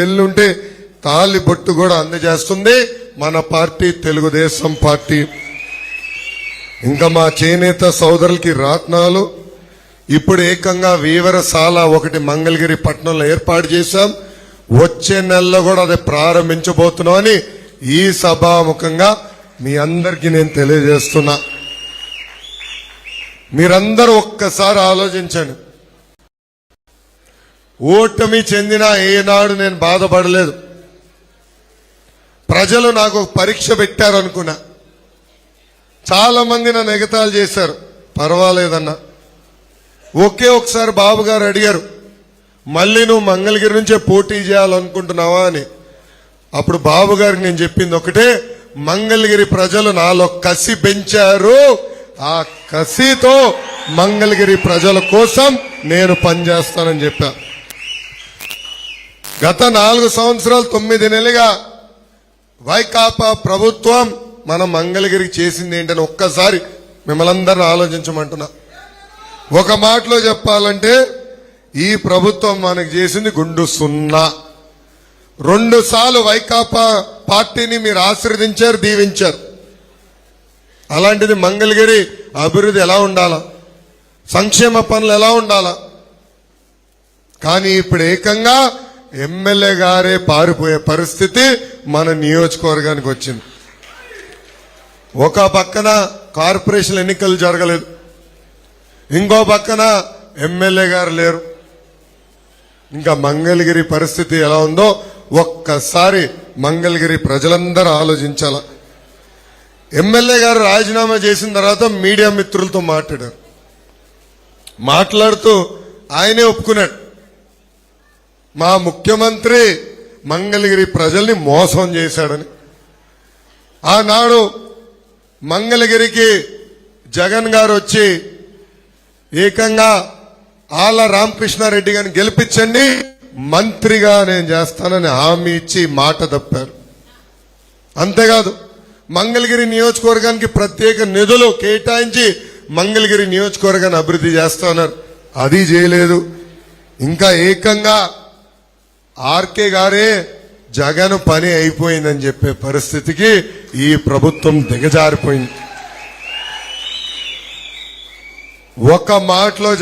పెళ్ళుంటే ఉంటే తాలి బొట్టు కూడా అందజేస్తుంది మన పార్టీ తెలుగుదేశం పార్టీ. ఇంకా మా చేనేత సోదరులకి రాత్నాలు ఇప్పుడు ఏకంగా వీవరశాల ఒకటి మంగళగిరి పట్టణంలో ఏర్పాటు చేశాం. వచ్చే నెలలో కూడా అది ప్రారంభించబోతున్నామని ఈ సభాముఖంగా మీ అందరికీ నేను తెలియజేస్తున్నా. మీరందరూ ఒక్కసారి ఆలోచించండి. ఓటమి చెందిన ఏనాడు నేను బాధపడలేదు. ప్రజలు నాకు పరీక్ష పెట్టారనుకున్నా. చాలా మంది నన్ను ఎగతాలు చేశారు. పర్వాలేదన్నా. ఒకే ఒకసారి బాబు గారు అడిగారు మళ్ళీ నువ్వు మంగళగిరి నుంచే పోటీ చేయాలనుకుంటున్నావా? అని. అప్పుడు బాబు గారికి నేను చెప్పింది ఒకటే మంగళగిరి ప్రజలు నాలో కసి పెంచారు. ఆ కసితో మంగళగిరి ప్రజల కోసం నేను పనిచేస్తానని చెప్పాను గత నాలుగు సంవత్సరాలు తొమ్మిది నెలలుగా వైకాపా ప్రభుత్వం మన మంగళగిరికి చేసింది ఏంటని ఒక్కసారి మిమ్మల్ందరిని ఆలోచించమంటున్నా. ఒక మాటలో చెప్పాలంటే ఈ ప్రభుత్వం మనకు చేసింది గుండు సున్నా. రెండు సార్లు వైకాపా పార్టీని మీరు ఆశీర్వదించారు దీవించారు. అలాంటిది మంగళగిరి అభివృద్ధి ఎలా ఉండాలా? సంక్షేమ పనులు ఎలా ఉండాలా? కానీ ఇప్పుడు ఏకంగా ఎమ్మెల్యే గారే పారిపోయే పరిస్థితి మన నియోజకవర్గానికి వచ్చింది. ఒక పక్కన కార్పొరేషన్ ఎన్నికలు జరగలేదు. ఇంకో పక్కన ఎమ్మెల్యే గారు లేరు. ఇంకా మంగళగిరి పరిస్థితి ఎలా ఉందో ఒక్కసారి మంగళగిరి ప్రజలందరూ ఆలోచించాల. ఎమ్మెల్యే గారు రాజీనామా చేసిన తర్వాత మీడియా మిత్రులతో మాట్లాడారు. మాట్లాడుతూ ఆయనే ఒప్పుకున్నాడు. మా ముఖ్యమంత్రి మంగళగిరి ప్రజల్ని మోసం చేశాడని. ఆనాడు మంగళగిరికి జగన్ గారు వచ్చి ఏకంగా ఆల రామకృష్ణారెడ్డి గారిని గెలిపించండి మంత్రిగా నేను చేస్తానని హామీ ఇచ్చి మాట తప్పారు. అంతేకాదు మంగళగిరి నియోజకవర్గానికి ప్రత్యేక నిధులు కేటాయించి మంగళగిరి నియోజకవర్గాన్ని అభివృద్ధి చేస్తున్నారు అది చేయలేదు. ఇంకా ఏకంగా ఆర్కే గారే జగన్ పని అయిపోయిందని చెప్పే పరిస్థితికి ఈ ప్రభుత్వం దిగజారిపోయింది. ఒక మాటలో